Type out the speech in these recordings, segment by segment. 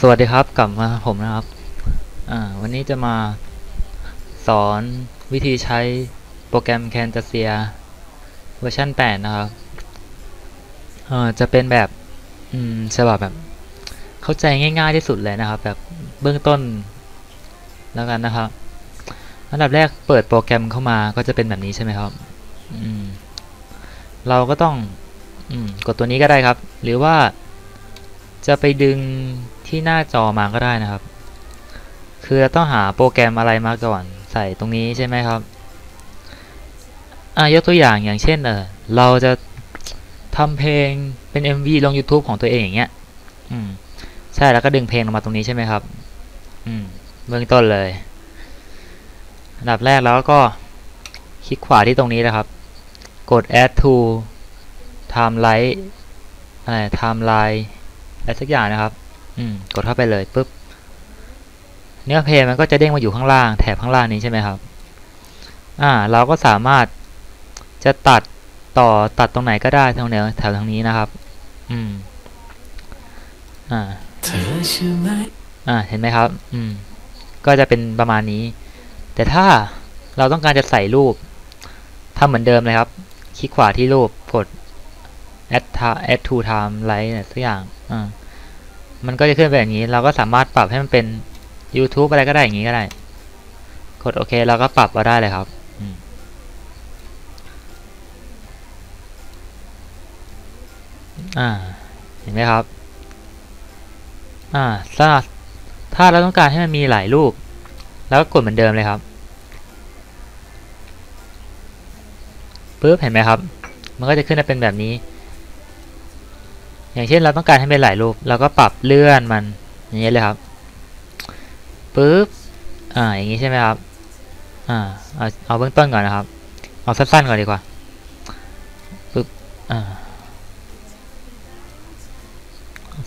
สวัสดีครับกลับมาผมนะครับ วันนี้จะมาสอนวิธีใช้โปรแกรม Camtasia เวอร์ชัน8 นะครับจะเป็นแบบฉบับแบบ เข้าใจง่ายๆที่สุดเลยนะครับ แบบเบื้องต้นแล้วกันนะครับอันดับแรกเปิดโปรแกรมเข้ามาก็จะเป็นแบบนี้ใช่ไหมครับเราก็ต้องอกดตัวนี้ก็ได้ครับ หรือว่าจะไปดึง ที่หน้าจอมาก็ได้นะครับ คือเราต้องหาโปรแกรมอะไรมาก่อนใส่ตรงนี้ใช่ไหมครับอะยกตัวอย่างอย่างเช่นเออเราจะทำเพลงเป็น MV ลง YouTube ของตัวเองอย่างเงี้ย อืม ใช่แล้วก็ดึงเพลงลงมาตรงนี้ใช่ไหมครับ อืม เบื้องต้นเลย อันดับแรกแล้วก็คลิกขวาที่ตรงนี้นะครับ กด add to timeline อะไร timeline อะไรสักอย่างนะครับ อืมกดเข้าไปเลยปุ๊บเนื้อเพลงมันก็จะเด้งมาอยู่ข้างล่าง แถบข้างล่างนี้ใช่ไหมครับอ่าเราก็สามารถจะตัดต่อตัดตรงไหนก็ได้ตรงแนวแถวทางนี้นะครับ อืมอ่าอ่าเห็นไหมครับ อืม ก็จะเป็นประมาณนี้ แต่ถ้าเราต้องการจะใส่รูปทำเหมือนเดิมเลยครับ คลิกขวาที่รูปกด add time add to time line สักอย่างอ่า มันก็จะขึ้นแบบนี้ เราก็สามารถปรับให้มันเป็น YouTube อะไรก็ได้อย่างนี้ก็ได้ กดโอเคเราก็ปรับมาได้เลยครับอ่า เห็นไหมครับ อ่าถ้าถ้าเราต้องการให้มันมีหลายรูป แล้วก็กดเหมือนเดิมเลยครับปึ๊บเห็นไหมครับ มันก็จะขึ้นมาเป็นแบบนี้ อย่างเช่นเราต้องการให้เป็นหลายรูปเราก็ปรับเลื่อนมันอย่างนี้เลยครับปึ๊บอ่าอย่างนี้ใช่ไหมครับอ่าเอาเอาเบื้องต้นก่อนนะครับ เอาสั้นๆก่อนดีกว่าปึ๊บอ่า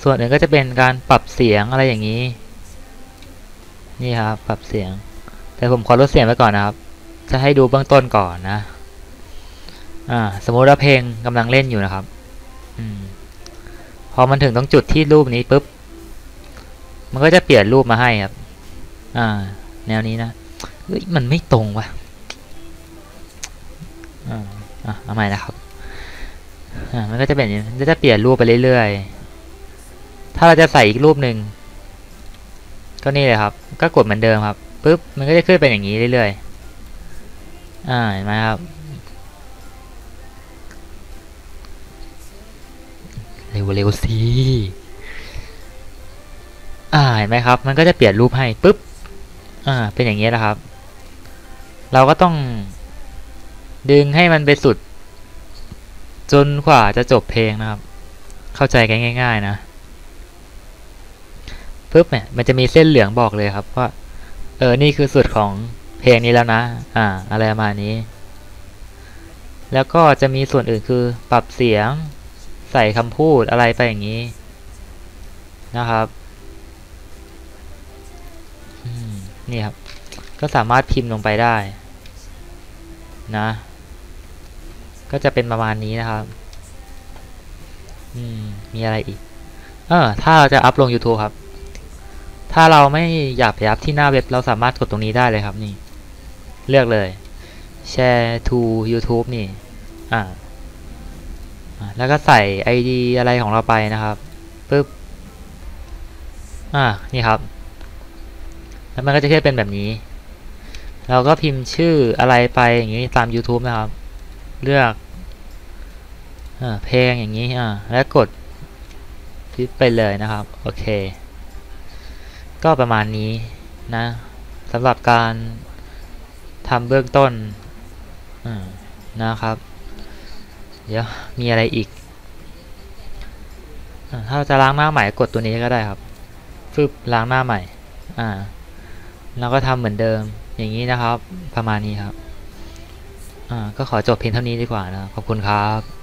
ส่วนอื่นก็จะเป็นการปรับเสียงอะไรอย่างนี้ นี่ครับ ปรับเสียง แต่ผมขอลดเสียงไว้ก่อนนะครับ จะให้ดูเบื้องต้นก่อนนะ อ่า สมมติว่าเพลงกำลังเล่นอยู่นะครับ อืม พอมันถึงตรงจุดที่รูปนี้ปุ๊บ มันก็จะเปลี่ยนรูปมาให้ครับ อ่า แนวนี้นะเฮ้ยมันไม่ตรงว่ะอ่าอะเอาใหม่นะครับ อ่า มันก็จะเป็นอย่างนี้มันจะเปลี่ยนรูปไปเรื่อยๆ ถ้าเราจะใส่อีกรูปหนึ่งก็นี่เลยครับ ก็กดเหมือนเดิมครับปุ๊บ มันก็จะขึ้นเป็นอย่างนี้เรื่อยๆ อ่า เห็นไหมครับ เร็วๆสิอ่าเห็นไหมครับ มันก็จะเปลี่ยนรูปให้ปุ๊บอ่าเป็นอย่างนี้นะครับ เราก็ต้อง ดึงให้มันไปสุด จนกว่าจะจบเพลงนะครับ เข้าใจกันง่าย ๆ นะปุ๊บเนี่ยมันจะมีเส้นเหลืองบอกเลยครับว่า เออนี่คือสุดของเพลงนี้แล้วนะ อ่า อะไรประมาณนี้ แล้วก็จะมีส่วนอื่นคือปรับเสียง ใส่คำพูดอะไรไปอย่างนี้นะครับนี่ครับ ก็สามารถพิมพ์ลงไปได้นะ ก็จะเป็นประมาณนี้นะครับมมีอะไรอีก เออถ้าเราจะอัพลง YouTube ครับ ถ้าเราไม่อยากไปอัพที่หน้าเว็บเราสามารถกดตรงนี้ได้เลยครับนี่ เลือกเลย Share to YouTube นี่ อ่า แล้วก็ใส่ ID อะไรของเราไปนะครับปึ๊บอ่านี่ครับ แล้วมันก็จะขึ้นเป็นแบบนี้ เราก็พิมพ์ชื่ออะไรไปอย่างนี้ตาม YouTube นะครับ เลือกอเพลงอย่างนี้อ่าแล้วกดพิมพ์ไปเลยนะครับ โอเค ก็ประมาณนี้นะสำหรับการทำเบื้องต้นนะครับ เดี๋ยวมีอะไรอีก ถ้าจะล้างหน้าใหม่กดตัวนี้ก็ได้ครับฟึบล้างหน้าใหม่ อ่าเราก็ทำเหมือนเดิม อย่างนี้นะครับ ประมาณนี้ครับ อ่า ก็ขอจบเพียงเท่านี้ดีกว่านะ ขอบคุณครับ